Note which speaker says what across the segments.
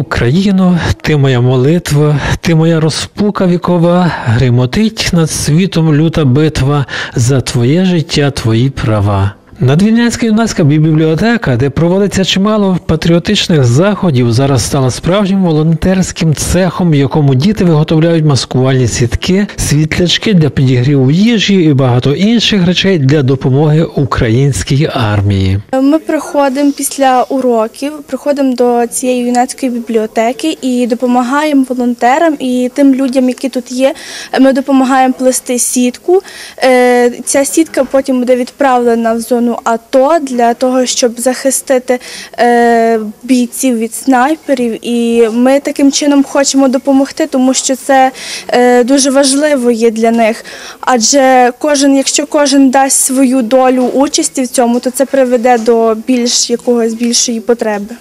Speaker 1: Україно, ти моя молитва, ти моя розпука вікова, гримотить над світом люта битва за твоє життя, твої права. Надвільнянська юнацька бібліотека, де проводиться чимало патріотичних заходів, зараз стала справжнім волонтерським цехом, в якому діти виготовляють маскувальні сітки, світлячки для підігріву їжі і багато інших речей для допомоги українській армії.
Speaker 2: Ми приходимо після уроків, приходимо до цієї юнацької бібліотеки і допомагаємо волонтерам і тим людям, які тут є. Ми допомагаємо плести сітку. Е, Ця сітка потім буде відправлена в зону АТО для того, щоб захистити е, бійців від снайперів. І ми таким чином хочемо допомогти, тому що це е, дуже важливо є для них. Адже кожен, якщо кожен дасть свою долю участі в цьому, то це приведе до більш якогось більшої потреби.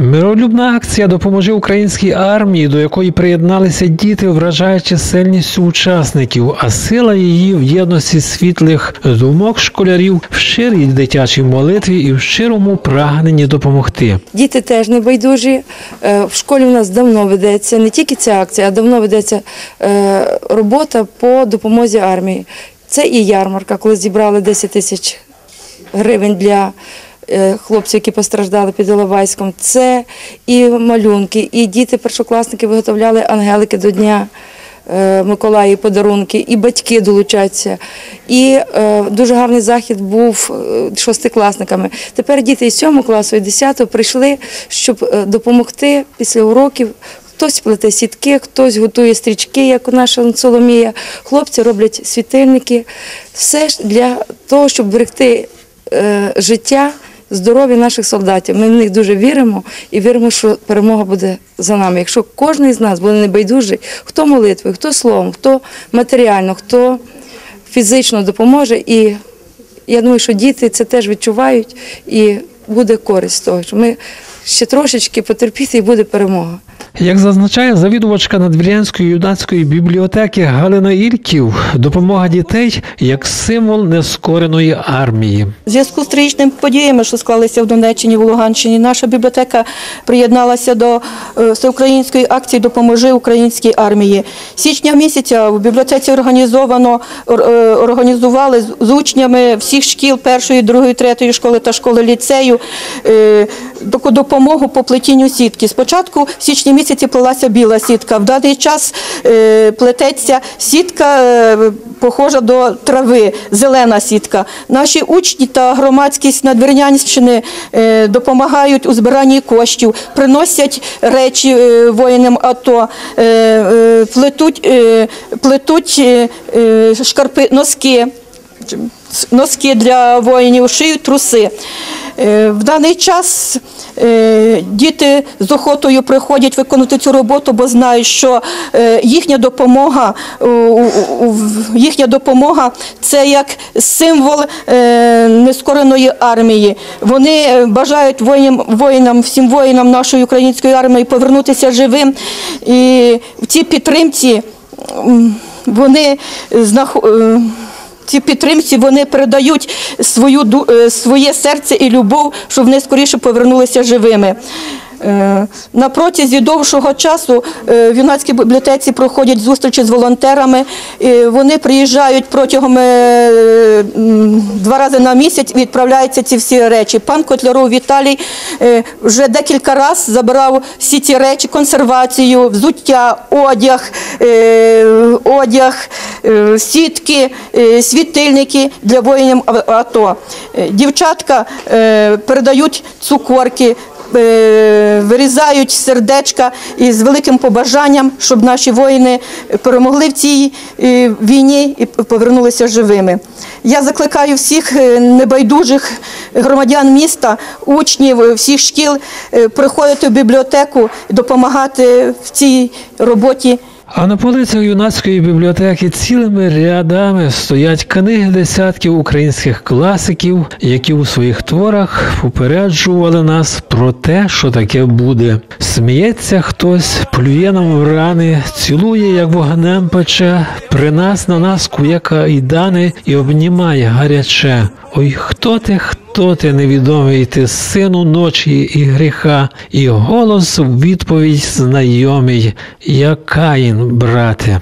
Speaker 1: Миролюбна акція допоможе українській армії, до якої приєдналися діти, вражає чисельністю учасників, а сила її в єдності світлих думок школярів в щирій дитячій молитві і в щирому прагненні допомогти.
Speaker 3: Діти теж не байдужі. Е, В школі у нас давно ведеться не тільки ця акція, а давно ведеться е, робота по допомозі армії. Це і ярмарка, коли зібрали 10 тисяч гривень для хлопців, які постраждали під Іловайськом. Це і малюнки, і діти першокласники виготовляли ангелики до Дня. е, Миколаї подарунки, і батьки долучаться. І е, дуже гарний захід був е, шостикласниками. Тепер діти із 7 класу і 10 прийшли, щоб е, допомогти після уроків. Хтось плете сітки, хтось готує стрічки, як наша Соломія. Хлопці роблять світильники. Все для того, щоб берегти е, життя, здоров'я наших солдатів. Ми в них дуже віримо і віримо, що перемога буде за нами. Якщо кожен з нас буде небайдужий, хто молитвою, хто словом, хто матеріально, хто фізично допоможе. І я думаю, що діти це теж відчувають і буде користь того, що ми ще трошечки потерпіти і буде перемога.
Speaker 1: Як зазначає завідувачка Надвірянської юнацької бібліотеки Галина Ільків, допомога дітей як символ нескореної армії.
Speaker 4: В зв'язку з трагічними подіями, що склалися в Донеччині, в Луганщині, наша бібліотека приєдналася до е, всеукраїнської акції Допоможи українській армії. Січня місяця в бібліотеці організовано е, організували з- з учнями всіх шкіл першої, другої, третьої школи та школи ліцею е, допомогу по плетінню сітки. Спочатку в січні місяці плелася біла сітка. В даний час е, плететься сітка, е, похожа до трави, зелена сітка. Наші учні та громадськість Надвірнянщини е, допомагають у збиранні коштів, приносять речі воїнам АТО, плетуть, плетуть шкарпи, носки носки для воїнів, шиють труси. Е, В даний час е, діти з охотою приходять виконувати цю роботу, бо знають, що е, їхня допомога, їхня допомога це як символ нескореної армії. Вони бажають воїнам, воїнам, всім воїнам нашої української армії повернутися живим. І в цій підтримці вони знахо- ці підтримці вони передають свою е, своє серце і любов, щоб вони скоріше повернулися живими. Е, На протязі довшого часу е, в юнацькій бібліотеці проходять зустрічі з волонтерами. Вони приїжджають протягом е, два рази на місяць, відправляються ці всі речі. Пан Котляров Віталій вже декілька разів забирав всі ці речі, консервацію, взуття, одяг, одяг, сітки, світильники для воїнів АТО. Дівчатка передають цукорки. Е, Вирізають сердечка із великим побажанням, щоб наші воїни перемогли в цій е, війні і повернулися живими. Я закликаю всіх е, небайдужих громадян міста, учнів всіх шкіл приходити в бібліотеку і допомагати в цій роботі
Speaker 1: А на полицях юнацької бібліотеки цілими рядами стоять книги десятків українських класиків, які у своїх творах попереджували нас про те, що таке буде. Сміється хтось, плює нам в рани, цілує, як вогнем пече, при нас на нас кує кайдани і обнімає гаряче. Ой, хто ти, хто ти невідомий, ти сину ночі і гріха, і голос у відповідь знайомий, як Каїн, брате.